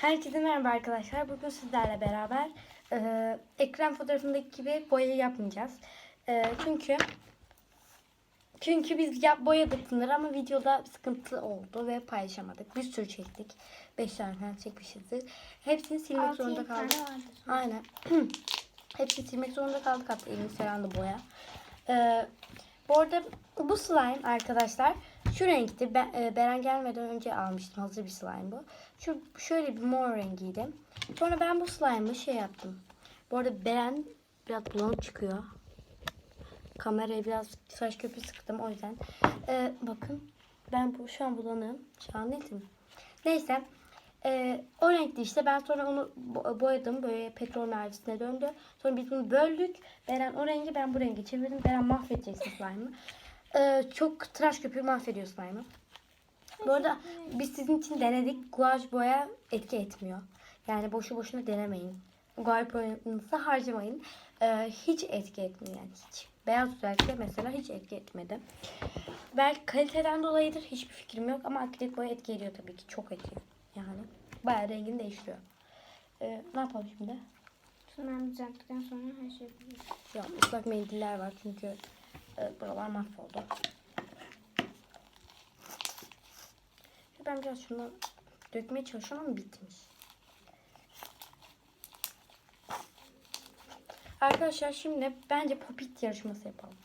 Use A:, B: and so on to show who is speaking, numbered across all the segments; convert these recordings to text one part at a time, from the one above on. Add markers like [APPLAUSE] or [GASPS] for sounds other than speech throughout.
A: Herkese merhaba arkadaşlar. Bugün sizlerle beraber e, ekran fotoğrafındaki gibi boya yapmayacağız. E, çünkü çünkü biz yap, boyadık bunları ama videoda sıkıntı oldu ve paylaşamadık. Bir sürü çektik. 5 tane çekmişizdir. Hepsini silmek
B: Altı
A: zorunda kaldık. Aynen. [CLEARS THROAT] Hepsini silmek zorunda kaldık. Hatta elimiz falan da boya. E, bu arada bu slime arkadaşlar şu renkti. Ben, e, Beren gelmeden önce almıştım. Hazır bir slime bu. Şu şöyle bir mor rengiydi. Sonra ben bu slime'ı şey yaptım. Bu arada Beren biraz bulanık çıkıyor. Kameraya biraz saç köpüğü sıktım o yüzden. E, bakın ben bu şu an bulanığım. Şu an netim. Neyse. E, o renkti işte. Ben sonra onu bo- boyadım. Böyle petrol mercisine döndü. Sonra biz bunu böldük. Beren o rengi ben bu rengi çevirdim. Beren mahvedeceksin slime'ı. E, çok tıraş köpüğü mahvediyor slime'ı. Bu arada biz sizin için denedik. Guaj boya etki etmiyor. Yani boşu boşuna denemeyin. Guaj boyanızı harcamayın. E, hiç etki etmiyor yani hiç. Beyaz özellikle mesela hiç etki etmedi. Belki kaliteden dolayıdır. Hiçbir fikrim yok ama akrilik boya etki ediyor tabii ki. Çok ediyor. Yani bayağı rengini değiştiriyor. E, ne yapalım şimdi?
B: Ben düzelttikten sonra her şey yapabiliriz.
A: An ıslak mendiller var çünkü e, buralar mahvoldu. Ben biraz şunu dökmeye çalışıyorum ama bitmiş. Arkadaşlar şimdi bence popit yarışması yapalım.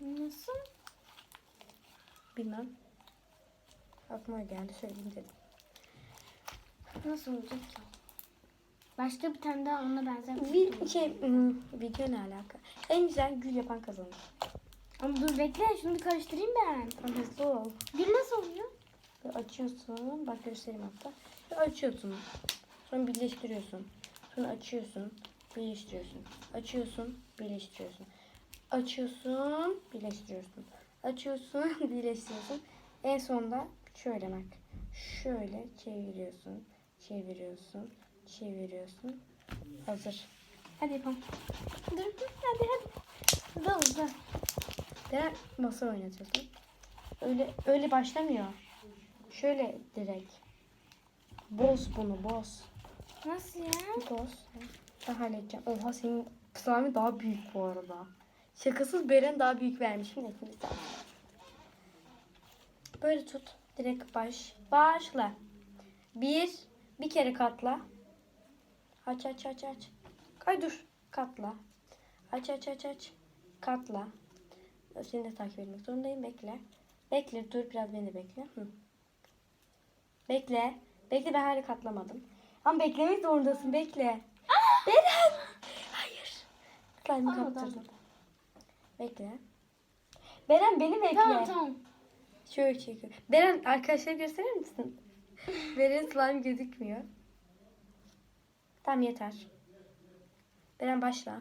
B: Nasıl?
A: Bilmem. Aklıma geldi söyleyeyim dedim.
B: Nasıl olacak ki? Başka bir tane daha ona benzer bir şey.
A: şey, hmm, video ne alaka? En güzel gül yapan kazanır.
B: Ama dur bekle şunu bir karıştırayım ben.
A: Tamam hızlı ol.
B: Gül nasıl oluyor?
A: Böyle açıyorsun. Bak göstereyim hatta. Böyle açıyorsun. Sonra birleştiriyorsun. Sonra açıyorsun. Birleştiriyorsun. Açıyorsun. Birleştiriyorsun. Açıyorsun. Birleştiriyorsun. Açıyorsun. [LAUGHS] Birleştiriyorsun. En sonunda şöyle bak. Şöyle çeviriyorsun. Çeviriyorsun. Çeviriyorsun. Hazır.
B: Hadi yapalım. Dur dur hadi hadi. Hızlı hızlı.
A: Ve masa oynatıyorsun. Öyle öyle başlamıyor. Şöyle direkt. Boz bunu boz.
B: Nasıl ya?
A: Boz. Ben halledeceğim. Oha senin slime daha büyük bu arada. Şakasız Beren daha büyük vermişim. Neyse sen. Böyle tut. Direkt baş. Başla. Bir. Bir kere katla. Aç aç aç aç. Ay dur. Katla. Aç aç aç aç. Katla. Seni de takip etmek zorundayım. Bekle. Bekle. Dur biraz beni de bekle. Hı. Bekle. Bekle ben hala katlamadım. Ama beklemek zorundasın. Bekle. [GASPS] Beren. Hayır. Slime'ı kaptırdım. Bekle. Beren beni bekle.
B: Tamam tamam.
A: Şöyle çekiyor. Beren arkadaşlara gösterir misin? [LAUGHS] Beren slime gözükmüyor. Tamam yeter. Beren başla.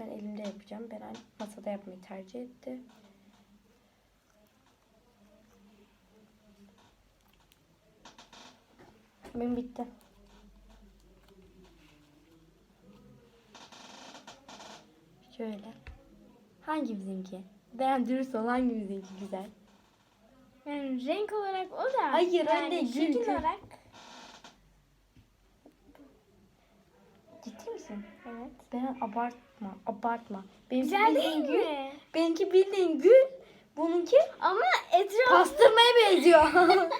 A: Ben elimde yapacağım. Beren masada yapmayı tercih etti. Benim bitti. Şöyle. Hangi bizimki? Ben dürüst ol hangi bizimki güzel?
B: Yani renk olarak o da.
A: Hayır,
B: yani
A: anne, gül,
B: şekil olarak.
A: Misin? Evet. Ben abartma, abartma. Benimki
B: Güzel değil
A: gül.
B: mi?
A: Benimki bildiğin gül. Bununki
B: Ama etraf.
A: pastırmaya benziyor. [LAUGHS]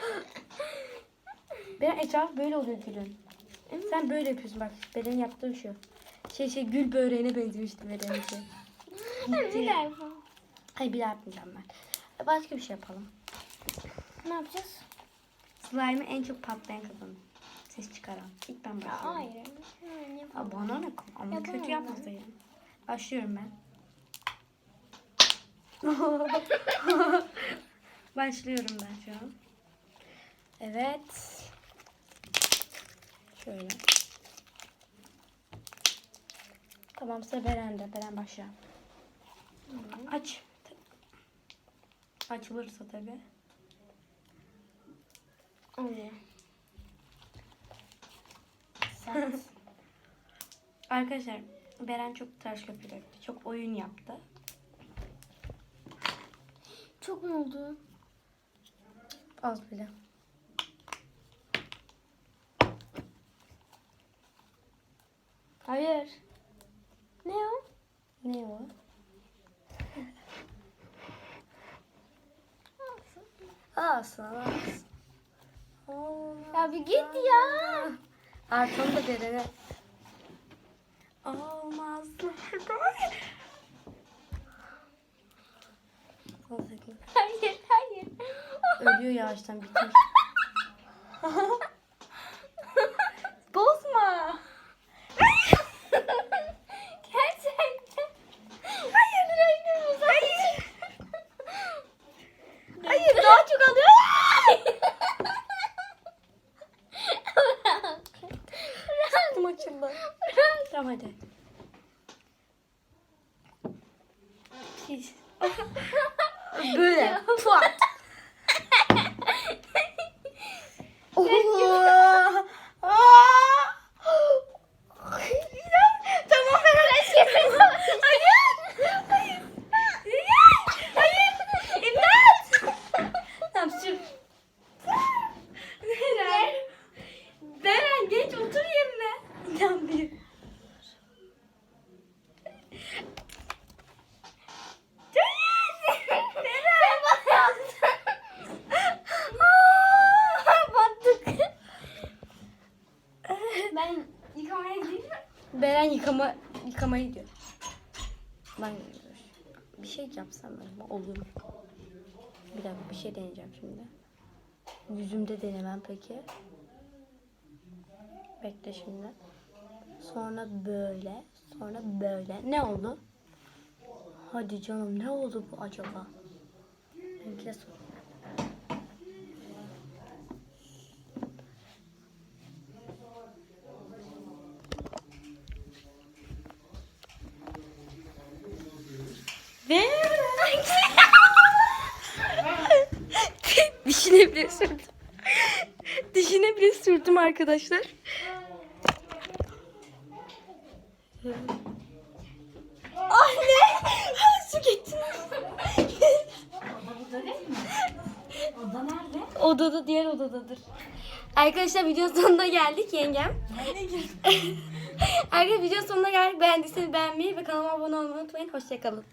A: ben etraf böyle oluyor gülün. Sen böyle yapıyorsun bak. Beren'in yaptığı şu. Şey şey gül böreğine benzemişti Beren'inki.
B: Bir daha yapalım.
A: Hayır bir daha yapmayacağım ben. Başka bir şey yapalım.
B: Ne yapacağız?
A: Slime'ı en çok patlayan kazanır. Ses çıkaran. İlk ben başlıyorum.
B: Hayır. Hemen yapalım.
A: Aa, bana ne? Ama
B: Yapamam
A: kötü
B: ben.
A: yapmasaydın. Başlıyorum ben. [LAUGHS] Başlıyorum ben şu an. Evet. Şöyle. Tamam sıra Beren'de. Beren başla. Aç. Açılırsa tabii.
B: Oluyor. [LAUGHS]
A: Arkadaşlar Beren çok tıraş köpüğü döktü. Çok oyun yaptı.
B: Çok mu oldu?
A: Az bile.
B: Hayır. Ne o?
A: Ne o? Alsın. Olmaz.
B: Ya bir git ya.
A: Arkamı da derene. Olmaz.
B: Hayır hayır.
A: Ölüyor yavaştan bitmiş. [LAUGHS]
B: Bozma. Gerçekten. Hayır hayır. Hayır. Hayır daha çok alıyor.
A: Kum açıldı. [LAUGHS] [LAUGHS] Tamam hadi. Pis. Böyle. Hayır. Hayır. Hayır. İmdat. Tamam sür. Beren. Beren geç otur yerine. İnanmıyorum.
B: Battık. ben yıkamaya gideyim mi?
A: Beren yıkama yıkamaya gidiyor. Ben bir şey yapsam acaba olur mu? Bir dakika bir şey deneyeceğim şimdi. Yüzümde denemem peki. Bekle şimdi. Sonra böyle. Sonra böyle. Ne oldu? Hadi canım ne oldu bu acaba? Benimki de sor. Ve dişine bile sürdüm. [LAUGHS] Dişine bile sürdüm arkadaşlar. Anne! Su getir.
B: Oda nerede?
A: Odada diğer odadadır. Arkadaşlar video sonuna geldik yengem. [LAUGHS] Arkadaşlar video sonuna geldik. Beğendiyseniz beğenmeyi ve kanalıma abone olmayı unutmayın. Hoşçakalın.